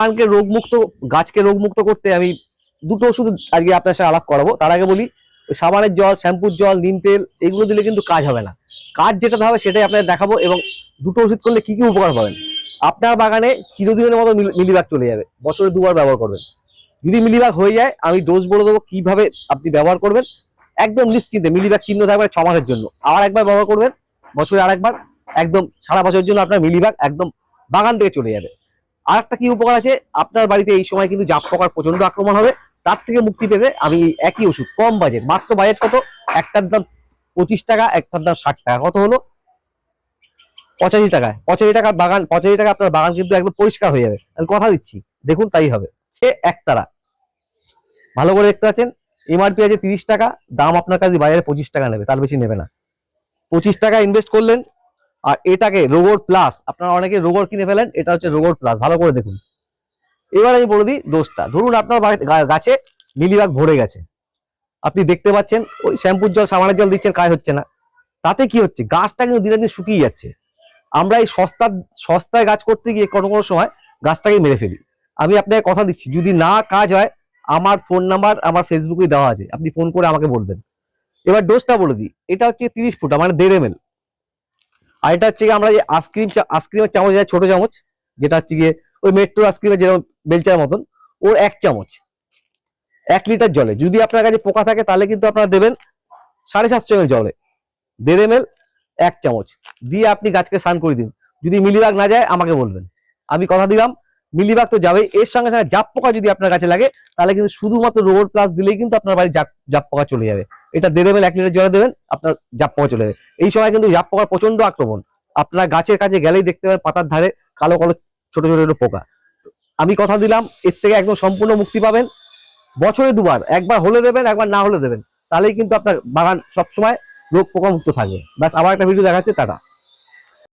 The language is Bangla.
বাগানকে রোগমুক্ত, গাছকে রোগমুক্ত করতে আমি দুটো ওষুধ আজকে আপনার সাথে আলাপ করাবো। তার আগে বলি সাবানের জল, শ্যাম্পুর জল, নিম তেল, এগুলো দিলে কিন্তু কাজ হবে না। কাজ যেটা হবে সেটাই আপনাদের দেখাবো এবং দুটো ওষুধ করলে কি কি উপকার পাবেন? আপনার বাগানে চিরদিনের মতো মিল- মিলিবাগ চলে যাবে। বছরে দুবার ব্যবহার করবেন। যদি মিলিবাগ হয়ে যায়, আমি ডোজ বলে দেবো কীভাবে আপনি ব্যবহার করবেন। একদম নিশ্চিন্তে মিলিবাগ চিহ্ন থাকবে ছ মাসের জন্য। আর একবার ব্যবহার করবেন, বছরে আরেকবার, একদম সারা বছরের জন্য আপনার মিলিবাগ একদম বাগান থেকে চলে যাবে। আর একটা কি উপকার আছে? আপনার বাড়িতে এই সময় কিন্তু জাপ পোকার প্রচণ্ড আক্রমণ হবে। তার থেকে মুক্তি পেতে আমি একই ওষুধ, কম বাজেট মাত্র বাজেট কত? একটার দাম পঁচিশ টাকা, একটার দাম ষাট টাকা। কত হলো? পঁচাশি টাকায় পঁচাশি টাকার বাগান, পঁচাশি টাকা আপনার বাগান কিন্তু একদম পরিষ্কার হয়ে যাবে। আমি কথা দিচ্ছি। দেখুন, তাই হবে। সে একতারা। ভালো করে দেখতে পাচ্ছেন? এমআরপি আছে তিরিশ টাকা, দাম আপনার কাছে বাজারে পঁচিশ টাকা নেবে। তার বেশি নেবে না। পঁচিশ টাকা ইনভেস্ট করলেন আর এটাকে রোগর প্লাস, আপনারা অনেকে রোগর কিনে ফেলেন, এটা হচ্ছে রোগর প্লাস, ভালো করে দেখুন। এবার আমি বলে দিই ডোজটা ধরুন আপনার গাছে মিলিবাগ ভরে গেছে। আপনি দেখতে পাচ্ছেন, ওই শ্যাম্পুর জল, সাবানের জল দিচ্ছেন, কাজ হচ্ছে না। তাতে কি হচ্ছে? গাছটা কিন্তু দিনে দিন শুকিয়ে যাচ্ছে। আমরা এই সস্তা, সস্তায় গাছ করতে গিয়ে কোনো কোনো সময় গাছটাকে মেরে ফেলি। আমি আপনাকে কথা দিচ্ছি, যদি না কাজ হয়, আমার ফোন নাম্বার আমার ফেসবুকে দেওয়া আছে। আপনি ফোন করে আমাকে বলবেন। এবার ডোজটা বলে দিই। এটা হচ্ছে তিরিশ ফুটা মানে দেড় এম আর এটা হচ্ছে আমরা যে আইসক্রিম আইসক্রিমের চামচ আছে ছোট চামচ, যেটা হচ্ছে গিয়ে ওই মেট্রো আইসক্রিমের যেরকম বেলচার মতন, ওর এক চামচ, এক লিটার জলে। যদি আপনার কাছে পোকা থাকে, তাহলে কিন্তু আপনারা দেবেন সাড়ে সাতশো এম জলে। দেড় এম এক চামচ। দিয়ে আপনি গাছকে স্নান করে দিন। যদি মিলিবাগ না যায়, আমাকে বলবেন। আমি কথা দিলাম মিলিবাগ তো যাবে এর সঙ্গে সঙ্গে জাপ পোকা যদি আপনার কাছে লাগে, তাহলে কিন্তু শুধুমাত্র রোবট প্লাস দিলেই কিন্তু আপনার বাড়ি জাপ পোকা চলে যাবে। এটা এম এক লিটার জলে দেবেন, আপনার জাপ পোকা চলে যাবে। এই সময় কিন্তু জাপ পোকার প্রচণ্ড আক্রমণ। আপনার গাছের কাছে গেলেই দেখতে পাবেন পাতার ধারে কালো কালো ছোট ছোট ছোট পোকা। আমি কথা দিলাম, এর থেকে একদম সম্পূর্ণ মুক্তি পাবেন। বছরে দুবার, একবার হলে দেবেন, একবার না হলে দেবেন। তাহলেই কিন্তু আপনার বাগান সবসময় রোগ পোকা মুক্ত থাকবে। ব্যাস, আবার একটা ভিডিও দেখাচ্ছে, টাটা।